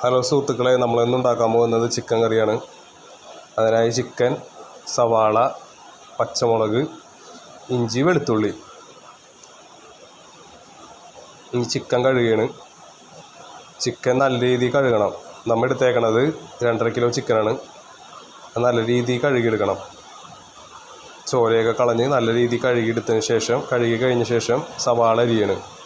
Hello സുഹൃത്തുക്കളെ നമ്മളിന്ന് ഉണ്ടാക്കാൻ പോകുന്നത് ചിക്കൻ കറിയാണ്. അതിനായി ചിക്കൻ സവാള പച്ചമുളക് ഇഞ്ചി വെളുത്തുള്ളി. ഈ ചിക്കൻ കഴുകുകയാണ് ചിക്കൻ നല്ല രീതിയിൽ കഴുകണം. നമ്മൾ എടുത്തേക്കണത് രണ്ടര കിലോ ചിക്കനാണ്. നല്ല രീതിയിൽ കഴുകിയെടുക്കണം. ചോരയൊക്കെ കളഞ്ഞ് നല്ല രീതിയിൽ കഴുകിയെടുത്തതിന് ശേഷം കഴുകി കഴിഞ്ഞ ശേഷം സവാള അരിയാണ്.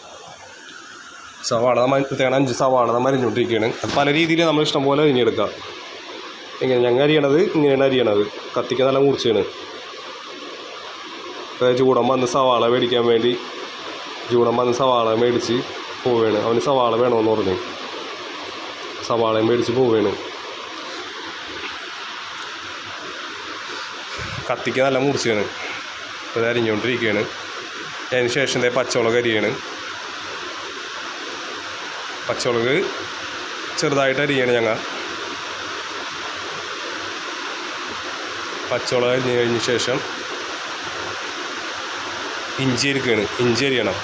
സവാള നമ്മൾ തേങ്ങ അഞ്ച് സവാള നമ്മൾ അരിഞ്ഞുകൊണ്ടിരിക്കുകയാണ് അത് പല രീതിയിൽ നമ്മൾ ഇഷ്ടം പോലെ അരിഞ്ഞെടുക്കാം ഇങ്ങനെ ഞങ്ങൾ അരിയണത് ഇങ്ങനെയാണ് അരിയണത്. കത്തിക്ക് നല്ല മൂർച്ചയാണ്. ചൂടം വന്ന് സവാള മേടിക്കാൻ വേണ്ടി ചൂടം വന്ന് സവാള മേടിച്ച് പോവുകയാണ്. അവന് സവാള വേണമെന്ന് പറഞ്ഞു. സവാള മേടിച്ച് പോവുകയാണ്. കത്തിക്ക് നല്ല മുറിച്ചാണ് ഇത് അരിഞ്ഞുകൊണ്ടിരിക്കുകയാണ്. അതിന് ശേഷം പച്ചമുളക് അരിയാണ്. പച്ചമുളക് ചെറുതായിട്ട് അരിയാണ് ഞങ്ങൾ പച്ചമുളക് അരിഞ്ഞ് കഴിഞ്ഞ ശേഷം ഇഞ്ചി അരിക്കുകയാണ് ഇഞ്ചി അരിയണം.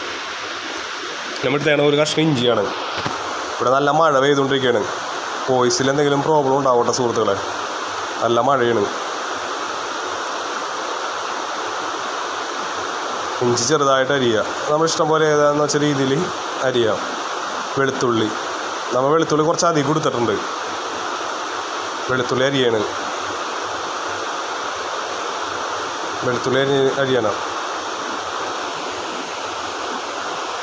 നമ്മൾ തേണ ഒരു കഷ്ണം ഇഞ്ചിയാണ്. ഇവിടെ നല്ല മഴ പെയ്തുകൊണ്ടിരിക്കുകയാണ്. വോയിസിൽ എന്തെങ്കിലും പ്രോബ്ലം ഉണ്ടാവട്ടെ സുഹൃത്തുക്കളെ. നല്ല മഴയാണ്. ഇഞ്ചി ചെറുതായിട്ട് അരിയുക. നമ്മൾ ഇഷ്ടം പോലെ ഏതാണെന്ന് വെച്ച രീതിയിൽ അരിയാം. വെളുത്തുള്ളി. നമ്മൾ വെളുത്തുള്ളി കുറച്ച് അധികം കൊടുത്തിട്ടുണ്ട്. വെളുത്തുള്ളി അരിയാണ്. വെളുത്തുള്ളി അരി അരിയണം.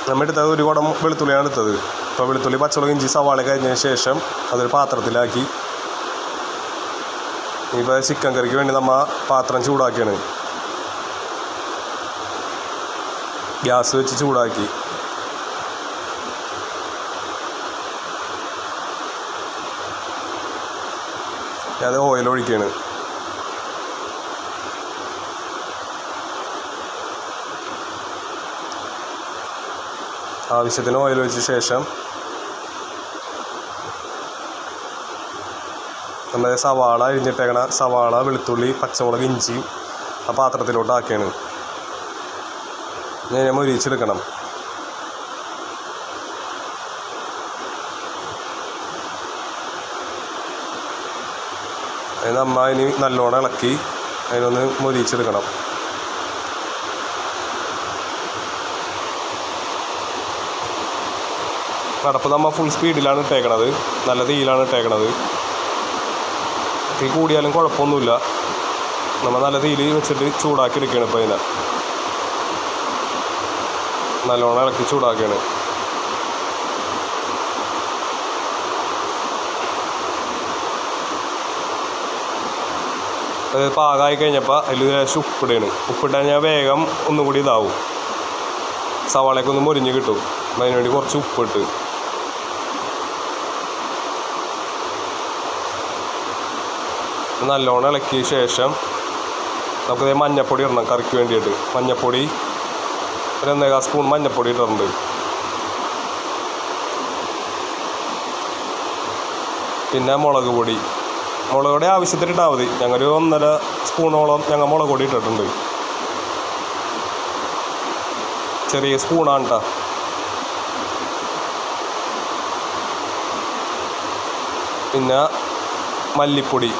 നമ്മൾ എടുത്തത് ഒരു കുടം വെളുത്തുള്ളിയാണ് എടുത്തത്. ഇപ്പോൾ വെളുത്തുള്ളി പച്ചമുളക് ഇഞ്ചി സവാള കഴിഞ്ഞതിന് ശേഷം അതൊരു പാത്രത്തിലാക്കി. ഇപ്പോൾ ചിക്കൻ കറിക്ക് വേണ്ടി നമ്മൾ പാത്രം ചൂടാക്കിയാണ്. ഗ്യാസ് വെച്ച് ചൂടാക്കി. അത് ഓയിൽ ഒഴിക്കുകയാണ് ആവശ്യത്തിന് ഓയിൽ ഒഴിച്ച ശേഷം നമ്മൾ സവാള അരിഞ്ഞിട്ടേക്കണ സവാള വെളുത്തുള്ളി പച്ചമുളക് ഇഞ്ചി ആ പാത്രത്തിലോട്ട് ആക്കിയാണ് ഞാൻ മൊരിച്ചെടുക്കണം അത് നമ്മൾ അതിന് നല്ലോണം ഇളക്കി അതിനൊന്ന് മൊരിച്ചെടുക്കണം. കടപ്പ് നമ്മൾ ഫുൾ സ്പീഡിലാണ് ഇട്ടേക്കണത്. നല്ല തീയിലാണ് ഇട്ടേക്കണത്. തീ കൂടിയാലും കുഴപ്പമൊന്നുമില്ല. നമ്മൾ നല്ല തീയിൽ വെച്ചിട്ട് ചൂടാക്കി എടുക്കുകയാണ് ഇപ്പോൾ അതിനെ നല്ലോണം ഇളക്കി ചൂടാക്കുകയാണ്. പാകമായി കഴിഞ്ഞപ്പോൾ അതിൽ ലേശം ഉപ്പിടുകയാണ് ഉപ്പിട്ട് കഴിഞ്ഞാൽ വേഗം ഒന്നുകൂടി ഇതാവും. സവാളയൊക്കെ ഒന്ന് മുരിഞ്ഞ് കിട്ടും. അതിനുവേണ്ടി അതിന് വേണ്ടി കുറച്ച് ഉപ്പിട്ട്. നല്ലോണം ഇളക്കിയ ശേഷം നമുക്കിത് മഞ്ഞപ്പൊടി ഇടണം കറിക്ക് വേണ്ടിയിട്ട്. മഞ്ഞപ്പൊടി ഒരു ഒന്നേകാൽ സ്പൂൺ മഞ്ഞപ്പൊടി ഇട്ടിട്ടുണ്ട്. പിന്നെ മുളക് പൊടി. മുളക് പൊടി ആവശ്യത്തിന് ഇട്ടാൽ മതി. ഞങ്ങളൊരു ഒന്നര സ്പൂണോളം ഞങ്ങൾ മുളക് പൊടി ഇട്ടിട്ടുണ്ട്. ചെറിയ സ്പൂണാണ് കേട്ടോ പിന്നെ മല്ലിപ്പൊടി.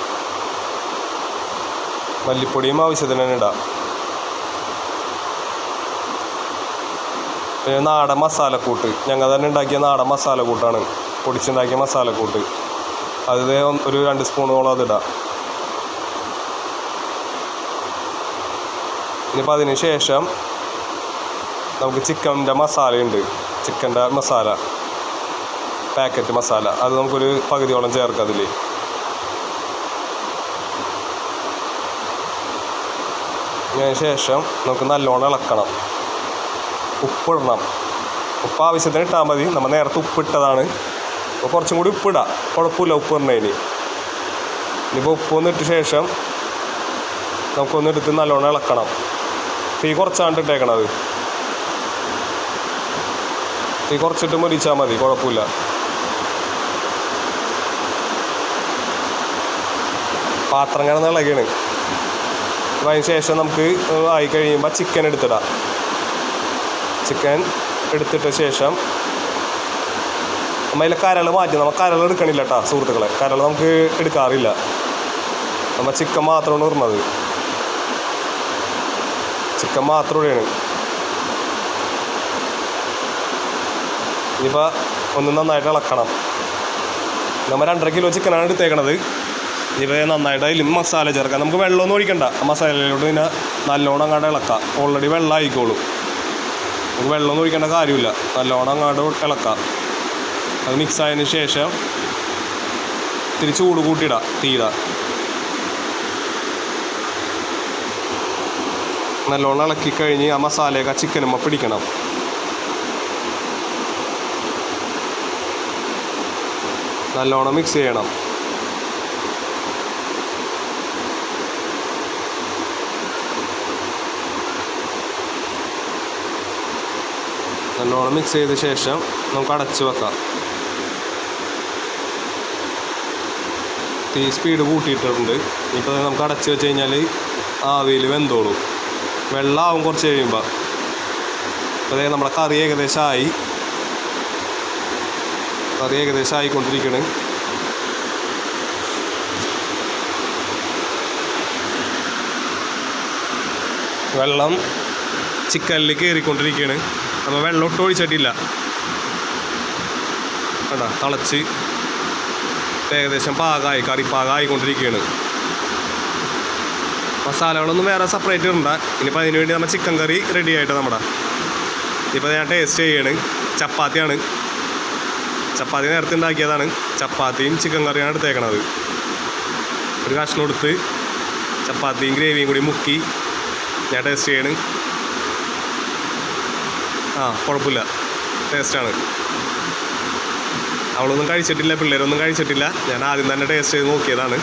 മല്ലിപ്പൊടിയും ആവശ്യത്തിന് തന്നെ ഇടാം. പിന്നെ നാടൻ മസാലക്കൂട്ട്. ഞങ്ങൾ തന്നെ ഉണ്ടാക്കിയ നാടൻ മസാലക്കൂട്ടാണ്. പൊടിച്ചുണ്ടാക്കിയ മസാലക്കൂട്ട്. അത് ദേ ഒന്ന് ഒരു രണ്ട് സ്പൂണോളം അതിടാം ഇനിയിപ്പോൾ അതിന് ശേഷം നമുക്ക് ചിക്കന്റെ മസാലയുണ്ട് ചിക്കന്റെ മസാല പാക്കറ്റ് മസാല. അത് നമുക്കൊരു പകുതിയോളം ചേർക്കാം അതിൽ അതിന് ശേഷം നമുക്ക് നല്ലോണം ഇളക്കണം. ഉപ്പിടണം. ഉപ്പ് ആവശ്യത്തിന് ഇട്ടാൽ മതി. നമ്മൾ നേരത്തെ ഉപ്പിട്ടതാണ്. അപ്പോൾ കുറച്ചും കൂടി ഉപ്പിടാം. കുഴപ്പമില്ല ഉപ്പ് പറഞ്ഞതിന് ഇനിയിപ്പോൾ ഉപ്പ് ഇട്ട ശേഷം നമുക്കൊന്ന് എടുത്ത് നല്ലോണം ഇളക്കണം. തീ കുറച്ചാണ്ട് ഇട്ടേക്കണത് തീ കുറച്ചിട്ട് മുരിച്ചാൽ മതി കുഴപ്പമില്ല. പാത്രം കിടന്ന് ഇളകിയാണ് അപ്പോൾ അതിന് ശേഷം നമുക്ക് ആയി കഴിയുമ്പോൾ ചിക്കൻ എടുത്തിടാം. ചിക്കൻ എടുത്തിട്ട ശേഷം നമ്മൾ അതിലെ കരൾ മാറ്റി നമ്മൾ കരൾ എടുക്കണില്ല കേട്ടോ സുഹൃത്തുക്കളെ. കരൾ നമുക്ക് എടുക്കാറില്ല. നമ്മൾ ചിക്കൻ മാത്രമാണ് ഇടുന്നത് ചിക്കൻ മാത്രം ഇവിടെയാണ്. ഇനിയിപ്പോൾ ഒന്ന് നന്നായിട്ട് ഇളക്കണം. നമ്മൾ രണ്ടര കിലോ ചിക്കനാണ് എടുത്തേക്കണത്. ഇനിയിപ്പോൾ നന്നായിട്ട് അതിൽ മസാല ചേർക്കാം. നമുക്ക് വെള്ളമൊന്നും ഒഴിക്കണ്ട. മസാലയിലോട്ട് പിന്നെ നല്ലോണം അങ്ങാണ്ട് ഇളക്കാം. ഓൾറെഡി വെള്ളം ആയിക്കോളും നമുക്ക് വെള്ളമൊന്നും ഒഴിക്കേണ്ട കാര്യമില്ല. നല്ലോണം അങ്ങാണ്ട് ഇളക്കാം. അത് മിക്സ് ആയതിന് ശേഷം ഇത്തിരി ചൂട് കൂട്ടിയിടാം തീയിടാം. നല്ലോണം ഇളക്കി കഴിഞ്ഞ് ആ മസാലയൊക്കെ ആ ചിക്കനുമ്മ പിടിക്കണം. നല്ലോണം മിക്സ് ചെയ്യണം. നല്ലോണം മിക്സ് ചെയ്ത ശേഷം നമുക്ക് അടച്ചു വെക്കാം. തീ സ്പീഡ് കൂട്ടിയിട്ടുണ്ട്. ഇപ്പോൾ നമുക്ക് അടച്ച് വെച്ച് കഴിഞ്ഞാൽ ആവിയിൽ വെന്തോളും. വെള്ളമാവും കുറച്ച് കഴിയുമ്പോൾ അതായത് നമ്മുടെ കറി ഏകദേശം ആയി കറി ഏകദേശം ആയിക്കൊണ്ടിരിക്കണ്. വെള്ളം ചിക്കനിൽ കയറിക്കൊണ്ടിരിക്കുകയാണ് അപ്പോൾ വെള്ളം ഒട്ടും ഒഴിച്ചിട്ടില്ല. കണ്ടാ? തിളച്ച്. ഏകദേശം പാകമായി കറി പാകമായിക്കൊണ്ടിരിക്കുകയാണ് മസാലകളൊന്നും വേറെ സെപ്പറേറ്റ് ഇടണ്ട. ഇനിയിപ്പോൾ അതിന് വേണ്ടി നമ്മൾ ചിക്കൻ കറി റെഡി ആയിട്ട് നമ്മുടെ. ഇപ്പോൾ ഞാൻ ടേസ്റ്റ് ചെയ്യാണ്. ചപ്പാത്തിയാണ്. ചപ്പാത്തി നേരത്തെ ഉണ്ടാക്കിയതാണ്. ചപ്പാത്തിയും ചിക്കൻ കറിയാണ് എടുത്തേക്കണത്. ഒരു കഷ്ണം എടുത്ത് ചപ്പാത്തിയും ഗ്രേവിയും കൂടി മുക്കി ഞാൻ ടേസ്റ്റ് ചെയ്യാണ്. ആ കുഴപ്പമില്ല. ടേസ്റ്റാണ് അവളൊന്നും കഴിച്ചിട്ടില്ല പിള്ളേരൊന്നും കഴിച്ചിട്ടില്ല. ഞാൻ ആദ്യം തന്നെ ടേസ്റ്റ് ചെയ്ത് നോക്കിയതാണ്.